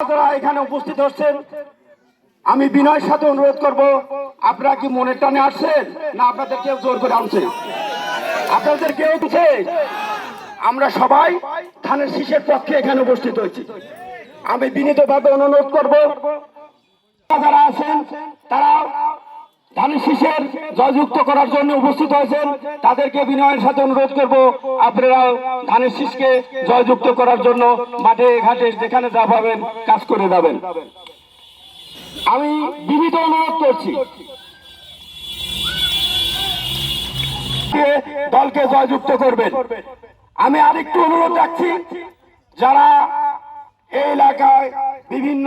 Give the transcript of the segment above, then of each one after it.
এখানে উপস্থিত হচ্ছেন, আমি বিনয়ের সাথে অনুরোধ করব, আপনারা কি মনের টানে আসছেন না আপনাদের কেউ জোর করে আনছে? আপনাদের কেউ দিচ্ছে আমরা সবাই থানের শীষের পক্ষে এখানে উপস্থিত হয়েছি। আমি বিনীতভাবে অনুরোধ করব, যারা আছেন তারা ধানের শীষের জয়যুক্ত করার জন্য উপস্থিত হয়েছেন। তাদেরকে বিনয়ের সাথে অনুরোধ করব আপনারা ধানের শীষকে জয়যুক্ত করার জন্য মাঠে, ঘাটে যেখানে যা পাবেন কাজ করে যাবেন। আমি বিনীত অনুরোধ করছি দলকে জয়যুক্ত করবেন। আমি আরেকটু অনুরোধ রাখছি, যারা এই এলাকায় বিভিন্ন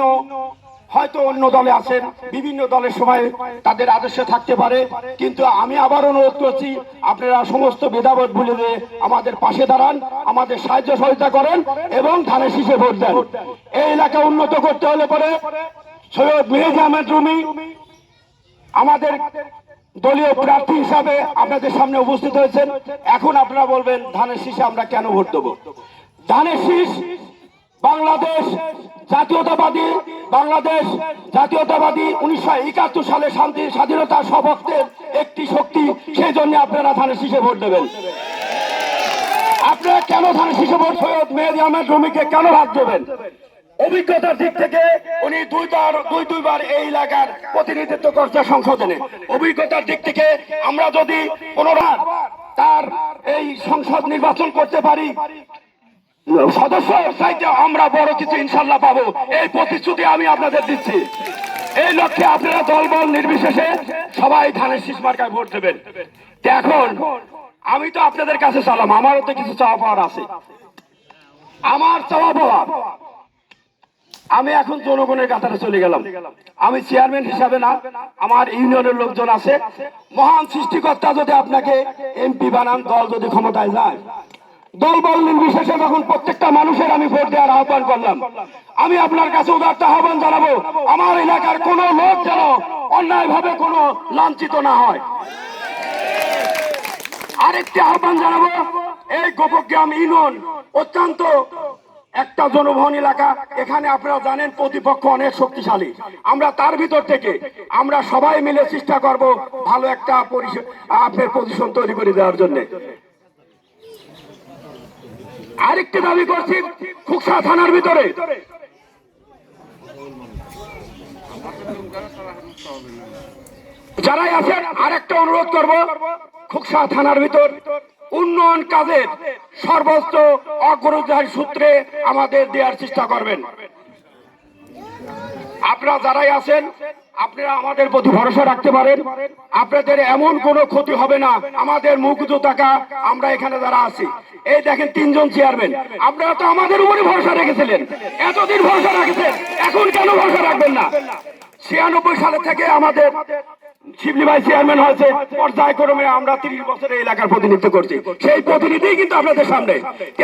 হয়তো অন্য দলে আছেন, বিভিন্ন দলের সময় তাদের আদর্শ থাকতে পারে, কিন্তু আমি আবার অনুরোধ করছি, আপনারা সমস্ত ভেদাভেদ ভুলে দিয়ে আমাদের পাশে দাঁড়ান, আমাদের সাহায্য সহযোগিতা করেন এবং ধানের শীষে ভোট দেন। এই এলাকা উন্নত করতে হলে পরে সৈয়দ মিরেজ আহমেদ রুমি, আমাদের দলীয় প্রার্থী হিসাবে আপনাদের সামনে উপস্থিত হয়েছেন। এখন আপনারা বলবেন, ধানের শীষে আমরা কেন ভোট দেবো? ধানের শীষ বাংলাদেশ জাতীয়তাবাদী বাংলাদেশ জাতীয়তাবাদী উনিশশো একাত্তর সালে শান্তি স্বাধীনতা সপক্ষের একটি শক্তি, সেই জন্য আপনারা ধানের শীষে ভোট দেবেন। আপনারা কেন ধানের শীষে ভোট সৈয়দ মেহেদি আহমেদ রুমিকে কেন ভাগ দেবেন? অভিজ্ঞতার দিক থেকে উনি দুইবার, দুই, দুইবার এই এলাকার প্রতিনিধিত্ব করছে সংশোধনে। অভিজ্ঞতার দিক থেকে আমরা যদি পুনরায় তার এই সংসদ নির্বাচন করতে পারি সদস্য চাইতে আমরা বড় কিছু ইনশাল্লাহ পাবো। এই প্রতিশ্রুতি আমি আপনাদের দিচ্ছি। এই লক্ষ্যে আপনারা দলবল নির্বিশেষে সবাই ধানের শীষ মার্কায় ভোট দেবেন। এখন আমি তো আপনাদের কাছে চালাম, আমারও তো কিছু চাওয়া পাওয়ার আছে। আমার চাওয়া পাওয়া, আমি এখন জনগণের কাতারে চলে গেলাম। আমি চেয়ারম্যান হিসাবে না, আমার ইউনিয়নের লোকজন আছে। মহান সৃষ্টিকর্তা যদি আপনাকে এমপি বানান, দল যদি ক্ষমতায় যায় দল বল নির্বিশেষে যখন প্রত্যেকটা মানুষের আমি ভোট দেওয়ার আহ্বান করলাম, আমি আপনার কাছে উদারতা আহ্বান জানাব, আমার এলাকার কোন লোক যেন অন্যায় ভাবে কোনো লাঞ্ছিত না হয়। আরেকটি আহ্বান জানাব, এই গোপগ্রাম ইউনিয়ন অত্যন্ত একটা জনবহন এলাকা। এখানে আপনারা জানেন প্রতিপক্ষ অনেক শক্তিশালী। আমরা তার ভিতর থেকে আমরা সবাই মিলে চেষ্টা করব ভালো একটা আপনার পজিশন তৈরি করে দেওয়ার জন্য। আরেকটি দাবি করছি, খুকসা থানার ভিতরে। যারাই আছেন আরেকটা অনুরোধ করব, খুকসা থানার ভিতর উন্নয়ন কাজের সর্বোচ্চ অগ্রযার সূত্রে আমাদের দেওয়ার চেষ্টা করবেন। আপনারা যারাই আছেন, আপনারা আমাদের প্রতি ভরসা রাখতে পারেন। আপনাদের এমন কোনো ক্ষতি হবে না। আমাদের মুখ টাকা আমরা এখানে যারা আছি। এই দেখেন তিনজন চেয়ারম্যান। আপনারা তো আমাদের উপরে ভরসা রেখেছিলেন। এতদিন ভরসা রেখেছেন। এখন কেন ভরসা রাখবেন না? ছিয়ানব্বই সালে থেকে আমাদের শিবলি ভাই চেয়ারম্যান হয়েছে। পর্যায়ক্রমে আমরা তিরিশ বছর এলাকার প্রতিনিধিত্ব করছি। সেই প্রতিনিধি কিন্তু আপনাদের সামনে।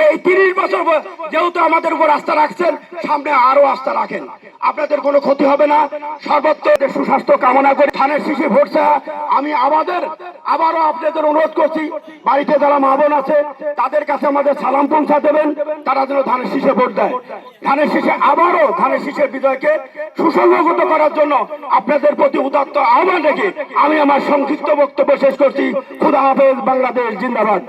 এই তিরিশ বছর যেহেতু আমাদের উপর আস্থা রাখছেন, সামনে আরও আস্থা রাখেন। আপনাদের কোনো ক্ষতি হবে না। সর্বত্র সুস্বাস্থ্য কামনা করে থানের শিশু ভোটসা আমি আমাদের, আবারও আপনাদের অনুরোধ করছি, বাড়িতে যারা মা বোন আছে, তাদের কাছে আমাদের সালাম পৌঁছা দেবেন। তারা যেন ধানের শীষে ভোট দেয়। ধানের শীষে আবারও ধানের শীষের বিজয়কে সুসংগত করার জন্য আপনাদের প্রতি উদাত্ত আহ্বান রেখে আমি আমার সংক্ষিপ্ত বক্তব্য শেষ করছি। খুদা হাফেজ, বাংলাদেশ, জিন্দাবাদ।